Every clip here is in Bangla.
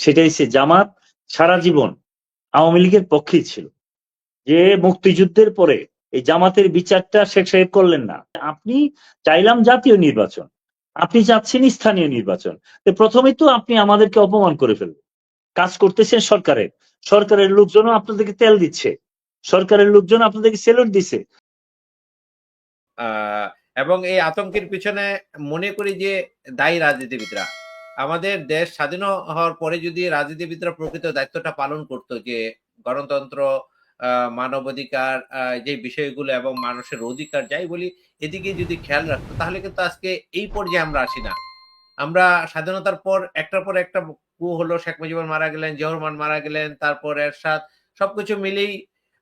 সেটা হচ্ছে জামাত সারা জীবন আওয়ামী লীগের পক্ষেই ছিল। যে মুক্তিযুদ্ধের পরে এই জামাতের বিচারটা শেখ সাহেব করলেন না। আপনি চাইলাম জাতীয় নির্বাচন, আপনি চাচ্ছেন স্থানীয় নির্বাচন। তো প্রথমেই তো আপনি আমাদেরকে অপমান করে ফেলবেন কাজ করতেছেন সরকারের সরকারের লোকজনও আপনাদেরকে তেল দিচ্ছে। সরকারের লোকজন আপনাদেরকে সেলুট দিছে। এবং এই আতঙ্কের পিছনে মনে করি যে দায়ী রাজনীতিবিদরা। আমাদের দেশ স্বাধীন হওয়ার পরে যদি রাজনীতিবিদরা প্রকৃত দায়িত্বটা পালন করতো যে গণতন্ত্র মানবাধিকার যে বিষয়গুলো এবং মানুষের অধিকার যাই বলি, এদিকে যদি খেয়াল রাখতো, তাহলে কিন্তু আজকে এই পর্যায়ে আমরা আসি না। আমরা স্বাধীনতার পর, একটার পর একটা কু হলো, শেখ মুজিবুর মারা গেলেন জহরমান মারা গেলেন, তারপর এরশাদ, সবকিছু মিলেই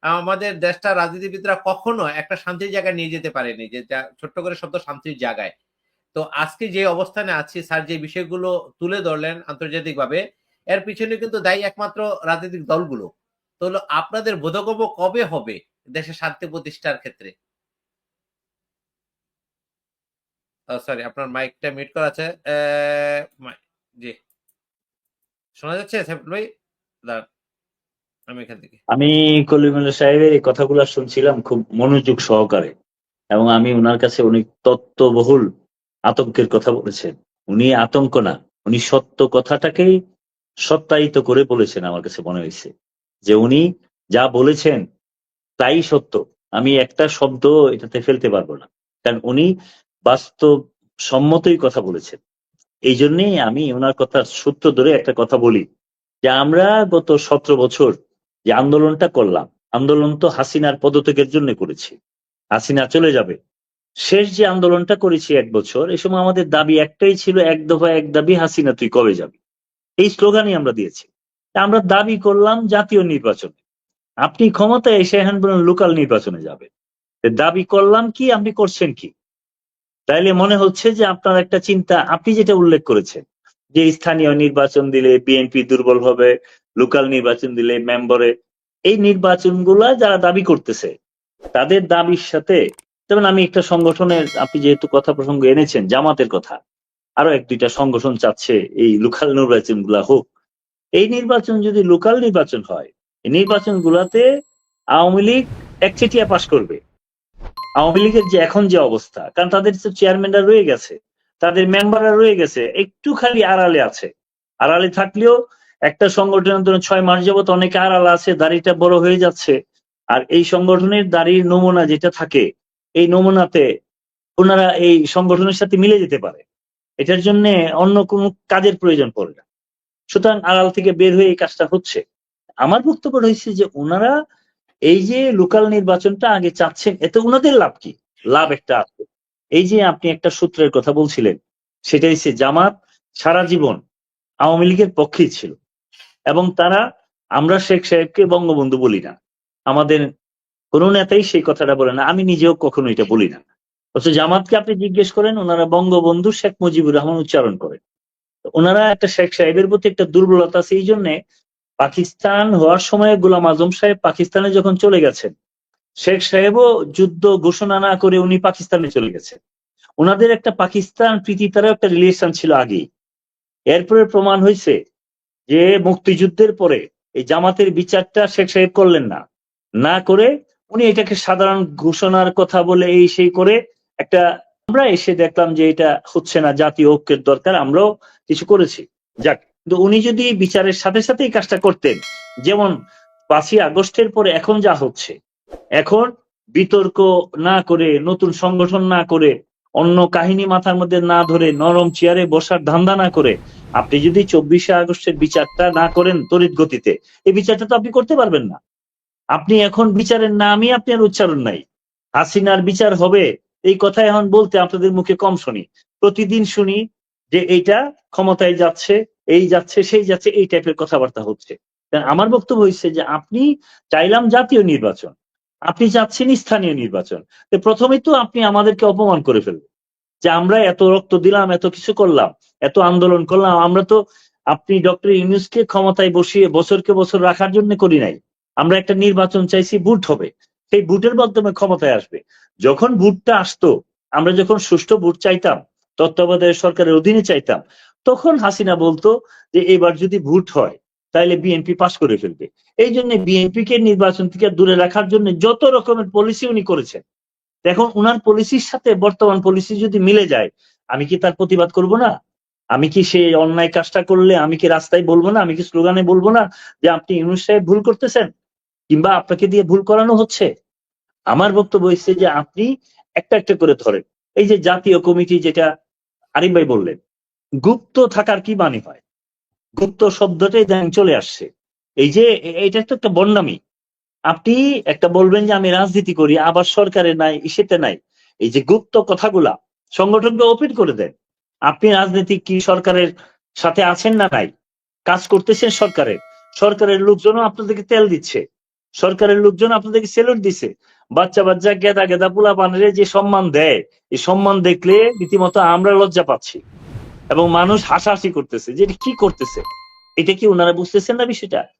আমাদের দেশটা রাজনীতিবিদরা কখনো একটা শান্তির জায়গায় নিয়ে যেতে পারেনি যে ছোট্ট করে শব্দ শান্তির জায়গায়। তো আজকে যে অবস্থানে আছি, স্যার যে বিষয়গুলো তুলে ধরলেন আন্তর্জাতিকভাবে, এর পিছনে কিন্তু দায়ী একমাত্র রাজনৈতিক দলগুলো। তো হলো, আপনাদের বোধগম্য কবে হবে দেশে শান্তি প্রতিষ্ঠার ক্ষেত্রে? সরি আপনার মাইকটা মিউট করা আছে। জি। শোনা যাচ্ছে ভাই? আমি এখান থেকে। আমি কলিমুল্লা সাহেবের এই কথাগুলো শুনছিলাম খুব মনোযোগ সহকারে, এবং আমি ওনার কাছে অনেক তত্ত্ববহুল আতঙ্কের কথা বলেছেন। উনি আতঙ্ক না, উনি সত্য কথাটাকেই সত্যায়িত করে বলেছেন আমার কাছে মনে হয়েছে। যে উনি যা বলেছেন তাই সত্য। আমি একটা শব্দ এটাতে ফেলতে পারব না। কারণ উনি বাস্তব সম্মতই কথা বলেছেন। এই জন্যেই আমি ওনার কথা সূত্র ধরে একটা কথা বলি। যে আমরা গত সতেরো বছর যে আন্দোলনটা করলাম, আন্দোলন তো হাসিনার পদত্যাগের জন্য করেছি। হাসিনা চলে যাবে। শেষ যে আন্দোলনটা করেছি এক বছর, এই সময় আমাদের দাবি একটাই ছিল, এক দফা এক দাবি, হাসিনা, তুই কবে যাবি? এই স্লোগানই আমরা দিয়েছি। আমরা দাবি করলাম জাতীয় নির্বাচনে। আপনি ক্ষমতায় এসে এখন বলেন লোকাল নির্বাচনে যাবে দাবি করলাম কি, আপনি করছেন কি? তাইলে মনে হচ্ছে যে আপনার একটা চিন্তা, আপনি যেটা উল্লেখ করেছেন, যে স্থানীয় নির্বাচন দিলে বিএনপি দুর্বল হবে, লোকাল নির্বাচন দিলে মেম্বরে, এই নির্বাচনগুলা যারা দাবি করতেছে, তাদের দাবির সাথে যেমন আমি একটা সংগঠনের, আপনি যেহেতু কথা প্রসঙ্গ এনেছেন, জামাতের কথা, আরও এক দুইটা সংগঠন চাচ্ছে, এই লোকাল নির্বাচনগুলা হোক। এই নির্বাচন যদি লোকাল নির্বাচন হয়, এই নির্বাচন গুলাতে আওয়ামী লীগ একচেটিয়া পাশ করবে। আওয়ামী লীগের যে এখন যে অবস্থা, কারণ তাদের তো চেয়ারম্যানরা রয়ে গেছে, তাদের মেম্বাররা রয়ে গেছে, একটু খালি আড়ালে আছে। আড়ালে থাকলেও একটা সংগঠনের ধরুন ছয় মাস যাবত অনেকে আড়ালে আছে, দাড়িটা বড় হয়ে যাচ্ছে। আর এই সংগঠনের দাড়ির নমুনা যেটা থাকে এই নমুনাতে ওনারা এই সংগঠনের সাথে মিলে যেতে পারে। এটার জন্য অন্য কোনো কাজের প্রয়োজন পড়ে না। সুতরাং আড়াল থেকে বের হয়ে এই কাজটা হচ্ছে। আমার বক্তব্য রয়েছে যে ওনারা এই যে লোকাল নির্বাচনটা আগে চাচ্ছেন, এতে ওনাদের লাভ কি? লাভ একটা আছে। এই যে আপনি একটা সূত্রের কথা বলছিলেন, সেটা হচ্ছে জামাত সারা জীবন আওয়ামী লীগের পক্ষেই ছিল। এবং তারা, আমরা শেখ সাহেবকে বঙ্গবন্ধু বলি না। আমাদের কোন নেতাই সেই কথাটা বলে না। আমি নিজেও কখনো এটা বলি না। অথচ জামাতকে আপনি জিজ্ঞেস করেন, ওনারা বঙ্গবন্ধু শেখ মুজিবুর রহমান উচ্চারণ করেন। ওনারা একটা শেখ সাহেবের প্রতি একটা দুর্বলতা আছে এই জন্যে পাকিস্তান হওয়ার সময় গোলাম আজম সাহেব পাকিস্তানে যখন চলে গেছেন, শেখ সাহেবও যুদ্ধ ঘোষণা না করে উনি পাকিস্তানে চলে গেছেন। ওনাদের একটা পাকিস্তান প্রীতি তারও একটা রিলেশন ছিল আগেই। এরপরে প্রমাণ হয়েছে যে মুক্তিযুদ্ধের পরে এই জামাতের বিচারটা শেখ সাহেব করলেন না। না করে উনি এটাকে সাধারণ ঘোষণার কথা বলে এই সেই করে একটা আমরা এসে দেখলাম যে এটা হচ্ছে না, জাতীয় ঐক্যের দরকার, আমরাও কিছু করেছি। যাক, কিন্তু উনি যদি বিচারের সাথে সাথে এই কাজটা করতেন, যেমন পাঁচই আগস্টের পরে এখন যা হচ্ছে, এখন বিতর্ক না করে, নতুন সংগঠন না করে, অন্য কাহিনী মাথার মধ্যে না ধরে, নরম চেয়ারে বসার ধান্দা না করে, আপনি যদি চব্বিশে আগস্টের বিচারটা না করেন তড়িৎ গতিতে, এই বিচারটা তো আপনি করতে পারবেন না। আপনি এখন বিচারের নামই আপনার উচ্চারণ নাই। হাসিনার বিচার হবে, এই কথা এখন বলতে আপনাদের মুখে কম শুনি। প্রতিদিন শুনি যে এইটা ক্ষমতায় যাচ্ছে, এই যাচ্ছে, সেই যাচ্ছে, এই টাইপের কথাবার্তা হচ্ছে। আমার বক্তব্য হচ্ছে যে আপনি চাইলাম জাতীয় নির্বাচন, আপনি চাচ্ছেন স্থানীয় নির্বাচন। তো প্রথমেই তো আপনি আমাদেরকে অপমান করে ফেলবেন যে আমরা এত রক্ত দিলাম, এত কিছু করলাম, এত আন্দোলন করলাম, আমরা তো আপনি ডক্টর ইউনুসকে ক্ষমতায় বসিয়ে বছরকে বছর রাখার জন্য করি নাই। আমরা একটা নির্বাচন চাইছি বুট হবে। সেই বুটের মাধ্যমে ক্ষমতায় আসবে। যখন বুটটা আসতো, আমরা যখন সুষ্ঠু বুট চাইতাম, তত্ত্বাবধায়ক সরকারের অধীনে চাইতাম, তখন হাসিনা বলতো যে, এবার যদি ভোট হয় তাহলে বিএনপি পাশ করে ফেলবে। এই জন্য বিএনপি কে নির্বাচন থেকে দূরে রাখার জন্য যত রকমের পলিসি উনি করেছেন। এখন উনার পলিসির সাথে বর্তমান পলিসি যদি মিলে যায়, আমি কি তার প্রতিবাদ করব না? আমি কি সেই অন্যায় কাজটা করলে আমি কি রাস্তায় বলব না? আমি কি স্লোগানে বলব না যে, আপনি ইউনুস সাহেব ভুল করতেছেন? কিংবা আপনাকে দিয়ে ভুল করানো হচ্ছে? আমার বক্তব্য হচ্ছে যে আপনি একটা একটা করে ধরেন। এই যে জাতীয় কমিটি যেটা আরিফ ভাই বললেন, গুপ্ত থাকার কি মানে হয়? গুপ্ত শব্দটাই দেন চলে আসছে। এই যে এটা তো একটা বন্যামি। আপনি একটা বলবেন যে আমি রাজনীতি করি, আবার সরকারে নাই, ইসেতে নাই। এই যে গুপ্ত কথাগুলা সংগঠনকে ওপেন করে দেন। আপনি রাজনীতি কি সরকারের সাথে আছেন না নাই? কাজ করতেছেন সরকারের সরকারের লোকজনও আপনাদেরকে তেল দিচ্ছে। সরকারের লোকজন আপনাদেরকে সেলুট দিছে। বাচ্চা বাচ্চা গেদা গেদা পোলা পানের যে সম্মান দেয়, এই সম্মান দেখলে রীতিমতো আমরা লজ্জা পাচ্ছি। এবং মানুষ হাসাহাসি করতেছে যে কি করতেছে? এটা কি ওনারা বুঝতেছেন না বিষয়টা?